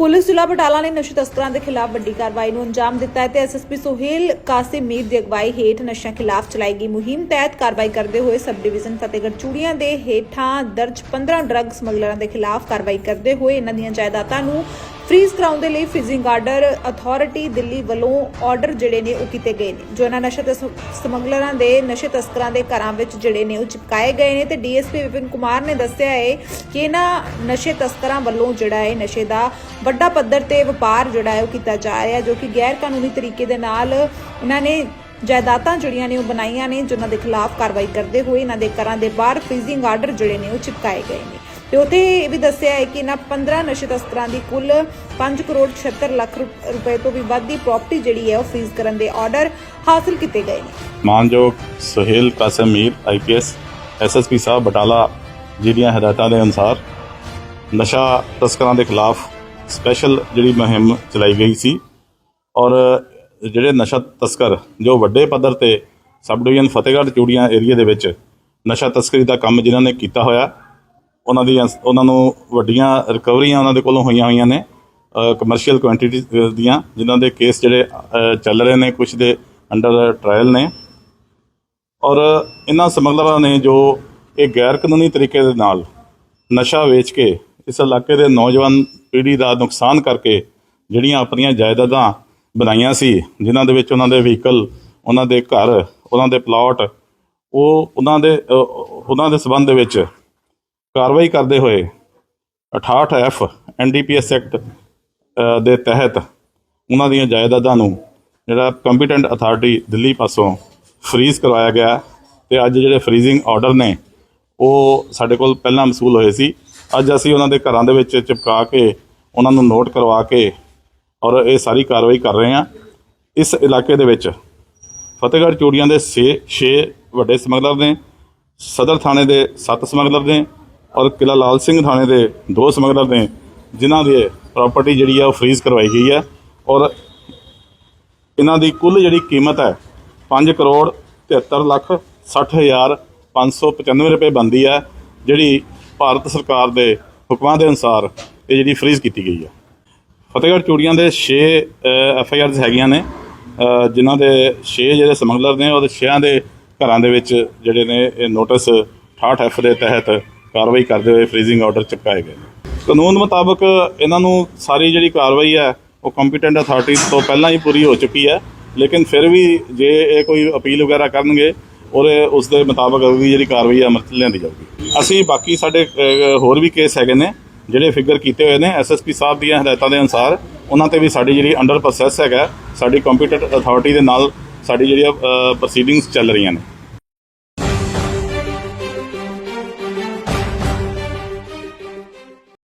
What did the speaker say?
Police ਜ਼ਿਲ੍ਹਾ ਬਟਾਲਾ ਨੇ ਨਸ਼ੇ ਤਸਕਰਾਂ ਦੇ ਖਿਲਾਫ ਵੱਡੀ ਕਾਰਵਾਈ ਨੂੰ ਅੰਜਾਮ ਦਿੱਤਾ ਹੈ ਤੇ ਐਸਐਸਪੀ ਸੁਹੇਲ ਕਾਸਿਮ ਮੀਰ ਦੀ ਅਗਵਾਈ ਹੇਠ ਨਸ਼ਿਆਂ ਖਿਲਾਫ ਚਲਾਈ ਗਈ ਮੁਹਿੰਮ ਤਹਿਤ ਕਾਰਵਾਈ ਕਰਦੇ ਹੋਏ ਸਬ ਡਿਵੀਜ਼ਨ ਫਤਿਹਗੜ੍ਹ ਚੂੜੀਆਂ ਦੇ ਹੇਠਾਂ ਦਰਜ 15 ਡਰੱਗ ਸਮਗਲਰਾਂ ਦੇ ਖਿਲਾਫ ਕਾਰਵਾਈ ਕਰਦੇ ਹੋਏ ਇਹਨਾਂ ਦੀਆਂ ਜਾਇਦਾਦਾਂ ਨੂੰ ਫ੍ਰੀਜ਼ ਕਰਾਉਣ ਦੇ ਲਈ ਫ੍ਰੀਜ਼ਿੰਗ ਆਰਡਰ ਅਥਾਰਟੀ ਦਿੱਲੀ ਵੱਲੋਂ ਆਰਡਰ ਜਿਹੜੇ ਨੇ ਉਹ ਕੀਤੇ ਗਏ ਨੇ। ਜੋ ਇਹਨਾਂ ਨਸ਼ਾ ਤਸ- ਸਮਗਲਰਾਂ ਦੇ, ਨਸ਼ੇ ਤਸਕਰਾਂ ਦੇ ਘਰਾਂ ਵਿੱਚ ਜਿਹੜੇ ਨੇ ਉਹ ਚਿਪਕਾਏ ਗਏ ਨੇ ਤੇ ਡੀਐਸਪੀ ਵਿਪਿਨ ਕੁਮਾਰ ਨੇ ਦੱਸਿਆ ਹੈ ਕਿ ਇਹਨਾਂ ਨਸ਼ੇ ਤਸਕਰਾਂ ਵੱਲੋਂ ਜਿਹੜਾ ਹੈ ਨਸ਼ੇ ਦਾ ਵੱਡਾ ਪੱਧਰ ਤੇ ਵਪਾਰ ਜਿਹੜਾ ਹੈ ਉਹ ਕੀਤਾ ਜਾ ਰਿਹਾ ਜੋ ਕਿ ਗੈਰ ਕਾਨੂੰਨੀ ਤਰੀਕੇ ਦੇ ਨਾਲ ਉਹਨਾਂ ਨੇ ਜਾਇਦਾਦਾਂ ਜਿਹੜੀਆਂ ਨੇ ਉਹ ਬਣਾਈਆਂ ਨੇ, ਜਿਨ੍ਹਾਂ ਦੇ ਖਿਲਾਫ ਕਾਰਵਾਈ ਕਰਦੇ ਹੋਏ ਇਹਨਾਂ ਦੇ ਘਰਾਂ ਦੇ ਬਾਹਰ ਫ੍ਰੀਜ਼ਿੰਗ ਆਰਡਰ ਜਿਹੜੇ ਨੇ ਉਹ ਚਿਪਕਾਏ ਗਏ ਨੇ। ਤੇ ਉੱਥੇ ਇਹ ਵੀ ਦੱਸਿਆ ਹੈ ਕਿ ਇਹਨਾਂ 15 ਨਸ਼ੇ ਤਸਕਰਾਂ ਦੀ ਕੁੱਲ 5 ਕਰੋੜ 76 ਲੱਖ ਰੁਪਏ ਤੋਂ ਵੀ ਵੱਧ ਦੀ ਪ੍ਰਾਪਰਟੀ ਜਿਹੜੀ ਹੈ ਉਹ ਫ੍ਰੀਜ਼ ਕਰਨ ਦੇ ਆਰਡਰ ਹਾਸਲ ਕੀਤੇ ਗਏ ਨੇ। ਮਾਨਯੋਗ ਸੁਹੇਲ ਕਾਸਿਮ ਮੀਰ ਆਈਪੀਐਸ ਐਸਐਸਪੀ ਸਾਹਿਬ, ਬਟਾਲਾ ਜੀ ਦੀਆਂ ਹਦਾਇਤਾਂ ਦੇ ਅਨੁਸਾਰ ਨਸ਼ਾ ਤਸਕਰਾਂ ਦੇ ਖਿਲਾਫ ਸਪੈਸ਼ਲ ਜਿਹੜੀ ਮੁਹਿੰਮ ਚਲਾਈ ਗਈ ਸੀ ਔਰ ਜਿਹੜੇ ਨਸ਼ਾ ਤਸਕਰ, ਜੋ ਵੱਡੇ ਪੱਧਰ ਤੇ sub division Fatehgarh Churian area ਦੇ ਵਿੱਚ ਨਸ਼ਾ ਤਸਕਰੀ ਦਾ ਕੰਮ ਜਿਨ੍ਹਾਂ ਨੇ ਕੀਤਾ ਹੋਇਆ ਉਹਨਾਂ ਦੀਆਂ ਉਹਨਾਂ ਨੂੰ ਵੱਡੀਆਂ ਰਿਕਵਰੀਆਂ ਉਹਨਾਂ ਦੇ ਕੋਲੋਂ ਹੋਈਆਂ ਹੋਈਆਂ ਨੇ ਕਮਰਸ਼ੀਅਲ ਕੁਆਂਟੀਟੀ ਦੀਆਂ, ਜਿਨ੍ਹਾਂ ਦੇ ਕੇਸ ਜਿਹੜੇ ਚੱਲ ਰਹੇ ਨੇ ਕੁਝ ਦੇ ਅੰਡਰ ਟ੍ਰਾਇਲ ਨੇ। ਔਰ ਇਹਨਾਂ ਸਮਗਲਰਾਂ ਨੇ ਜੋ ਇਹ ਗੈਰ ਕਾਨੂੰਨੀ ਤਰੀਕੇ ਦੇ ਨਾਲ ਨਸ਼ਾ ਵੇਚ ਕੇ ਇਸ ਇਲਾਕੇ ਦੇ ਨੌਜਵਾਨ ਪੀੜ੍ਹੀ ਦਾ ਨੁਕਸਾਨ ਕਰਕੇ ਜਿਹੜੀਆਂ ਆਪਣੀਆਂ ਜਾਇਦਾਦਾਂ ਬਣਾਈਆਂ ਸੀ, ਜਿਨ੍ਹਾਂ ਦੇ ਵਿੱਚ ਉਹਨਾਂ ਦੇ ਵਹੀਕਲ ਉਹਨਾਂ ਦੇ ਘਰ, ਉਹਨਾਂ ਦੇ ਪਲਾਟ ਉਹ ਉਹਨਾਂ ਦੇ ਉਹਨਾਂ ਦੇ ਸਬੰਧ ਦੇ ਵਿੱਚ ਕਾਰਵਾਈ ਕਰਦੇ ਹੋਏ 68 ਐਫ ਐਨਡੀਪੀਐਸ ਐਕਟ ਦੇ ਤਹਿਤ ਉਹਨਾਂ ਦੀਆਂ ਜਾਇਦਾਦਾਂ ਨੂੰ ਜਿਹੜਾ ਕੰਪੀਟੈਂਟ ਅਥਾਰਟੀ ਦਿੱਲੀ ਪਾਸੋਂ ਫ੍ਰੀਜ਼ ਕਰਵਾਇਆ ਗਿਆ ਤੇ ਅੱਜ ਜਿਹੜੇ ਫ੍ਰੀਜ਼ਿੰਗ ਆਰਡਰ ਨੇ, ਉਹ ਸਾਡੇ ਕੋਲ ਪਹਿਲਾਂ ਮਸੂਲ ਹੋਏ ਸੀ। ਅੱਜ ਅਸੀਂ ਉਹਨਾਂ ਦੇ ਘਰਾਂ ਦੇ ਵਿੱਚ ਚਿਪਕਾ ਕੇ ਉਹਨਾਂ ਨੂੰ ਨੋਟ ਕਰਵਾ ਕੇ ਔਰ ਇਹ ਸਾਰੀ ਕਾਰਵਾਈ ਕਰ ਰਹੇ ਹਾਂ। ਇਸ ਇਲਾਕੇ ਦੇ ਵਿੱਚ ਫਤਿਹਗੜ੍ਹ ਚੂੜੀਆਂ ਦੇ 6 6 ਵੱਡੇ ਸਮਗਲਰ ਨੇ, ਸਦਰ ਥਾਣੇ ਦੇ 7 ਸਮਗਲਰ ਨੇ ਔਰ ਕਿਲਾ ਲਾਲ ਸਿੰਘ ਥਾਣੇ ਦੇ ਦੋ ਸਮਗਲਰ ਨੇ, ਜਿਨ੍ਹਾਂ ਦੀ ਪ੍ਰਾਪਰਟੀ ਜਿਹੜੀ ਆ ਉਹ ਫ੍ਰੀਜ਼ ਕਰਵਾਈ ਗਈ ਹੈ ਔਰ ਇਹਨਾਂ ਦੀ ਕੁੱਲ ਜਿਹੜੀ ਕੀਮਤ ਹੈ 5 ਕਰੋੜ 73 ਲੱਖ 60 ਹਜ਼ਾਰ 595 ਰੁਪਏ ਬੰਦੀ ਹੈ ਜਿਹੜੀ ਭਾਰਤ ਸਰਕਾਰ ਦੇ ਹੁਕਮਾਂ ਦੇ ਅਨੁਸਾਰ ਇਹ ਜਿਹੜੀ ਫ੍ਰੀਜ਼ ਕੀਤੀ ਗਈ ਹੈ ਫਤਿਹਗੜ੍ਹ ਚੂੜੀਆਂ ਦੇ 6 ਐਫ ਆਈ ਆਰਸ ਹੈਗੀਆਂ ਨੇ ਜਿਨ੍ਹਾਂ ਦੇ 6 ਜਿਹੜੇ ਸਮਗਲਰ ਨੇ, ਉਹਦੇ 6 ਦੇ ਘਰਾਂ ਦੇ ਵਿੱਚ ਜਿਹੜੇ ਨੇ ਇਹ ਨੋਟਿਸ 68 ਐਫ ਦੇ ਤਹਿਤ ਕਾਰਵਾਈ ਕਰਦੇ ਹੋਏ ਫ੍ਰੀਜ਼ਿੰਗ ਆਰਡਰ ਚੁਕਾਏ ਗਏ ਨੇ। ਕਾਨੂੰਨ ਮੁਤਾਬਕ ਇਹਨਾਂ ਨੂੰ ਸਾਰੀ ਜਿਹੜੀ ਕਾਰਵਾਈ ਹੈ, ਉਹ ਕੰਪੀਟੈਂਟ ਅਥਾਰਟੀ ਤੋਂ ਪਹਿਲਾਂ ਹੀ ਪੂਰੀ ਹੋ ਚੁੱਕੀ ਹੈ। ਲੇਕਿਨ ਫਿਰ ਵੀ ਜੇ ਇਹ ਕੋਈ ਅਪੀਲ ਵਗੈਰਾ ਕਰਨਗੇ, ਉਹਦੇ, ਉਸ ਦੇ ਮੁਤਾਬਕ ਵੀ ਜਿਹੜੀ ਕਾਰਵਾਈ ਹੈ, ਅਮਲ 'ਚ ਲਿਆਂਦੀ ਜਾਊਗੀ। ਅਸੀਂ ਬਾਕੀ ਸਾਡੇ ਹੋਰ ਵੀ ਕੇਸ ਹੈਗੇ ਨੇ, ਜਿਹੜੇ ਫਿਗਰ ਕੀਤੇ ਹੋਏ ਨੇ ਐਸਐਸਪੀ ਸਾਹਿਬ ਦੀਆਂ ਹਦਾਇਤਾਂ ਦੇ ਅਨੁਸਾਰ, ਉਹਨਾਂ ਤੇ ਵੀ ਸਾਡੀ ਜਿਹੜੀ ਅੰਡਰ ਪ੍ਰੋਸੈਸ ਹੈਗਾ, ਸਾਡੀ ਕੰਪੀਟੈਂਟ ਅਥਾਰਟੀ ਦੇ ਨਾਲ ਸਾਡੀ ਜਿਹੜੀਆਂ ਪ੍ਰੋਸੀਡਿੰਗਸ ਚੱਲ ਰਹੀਆਂ ਨੇ।